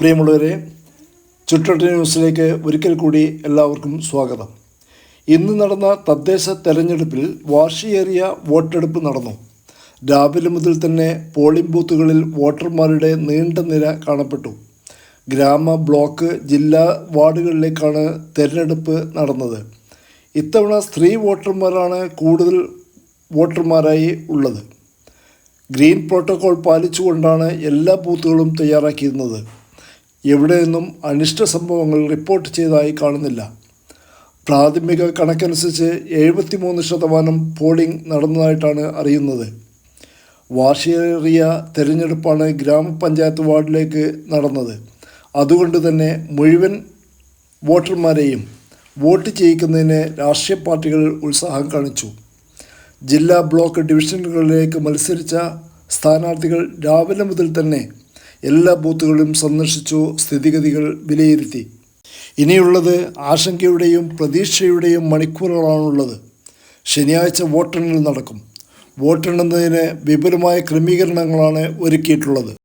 പ്രിയമുള്ളവരെ ചുറ്റോട്ട് ന്യൂസിലേക്ക് ഒരിക്കൽ കൂടി എല്ലാവർക്കും സ്വാഗതം. ഇന്ന് നടന്ന തദ്ദേശ തെരഞ്ഞെടുപ്പിൽ വാശിയേറിയ വോട്ടെടുപ്പ് നടന്നു. രാവിലെ മുതൽ തന്നെ പോളിംഗ് ബൂത്തുകളിൽ വോട്ടർമാരുടെ നീണ്ട നിര കാണപ്പെട്ടു. ഗ്രാമ ബ്ലോക്ക് ജില്ലാ വാർഡുകളിലേക്കാണ് തെരഞ്ഞെടുപ്പ് നടന്നത്. ഇത്തവണ സ്ത്രീ വോട്ടർമാരാണ് കൂടുതൽ വോട്ടർമാരായി ഉള്ളത്. ഗ്രീൻ പ്രോട്ടോകോൾ പാലിച്ചുകൊണ്ടാണ് എല്ലാ ബൂത്തുകളും തയ്യാറാക്കിയിരുന്നത്. എവിടെ നിന്നും അനിഷ്ട സംഭവങ്ങൾ റിപ്പോർട്ട് ചെയ്തതായി കാണുന്നില്ല. പ്രാഥമിക കണക്കനുസരിച്ച് എഴുപത്തിമൂന്ന് ശതമാനം പോളിംഗ് നടന്നതായിട്ടാണ് അറിയുന്നത്. വാർഷികേറിയ തെരഞ്ഞെടുപ്പാണ് ഗ്രാമപഞ്ചായത്ത് വാർഡിലേക്ക് നടന്നത്. അതുകൊണ്ട് തന്നെ മുഴുവൻ വോട്ടർമാരെയും വോട്ട് ചെയ്യിക്കുന്നതിന് രാഷ്ട്രീയ പാർട്ടികൾ ഉത്സാഹം കാണിച്ചു. ജില്ലാ ബ്ലോക്ക് ഡിവിഷനുകളിലേക്ക് മത്സരിച്ച സ്ഥാനാർത്ഥികൾ രാവിലെ മുതൽ തന്നെ എല്ലാ ബൂത്തുകളും സന്ദർശിച്ചു സ്ഥിതിഗതികൾ വിലയിരുത്തി. ഇനിയുള്ളത് ആശങ്കയുടെയും പ്രതീക്ഷയുടെയും മണിക്കൂറുകളാണുള്ളത്. ശനിയാഴ്ച വോട്ടെണ്ണൽ നടക്കും. വോട്ടെണ്ണുന്നതിന് വിപുലമായ ക്രമീകരണങ്ങളാണ് ഒരുക്കിയിട്ടുള്ളത്.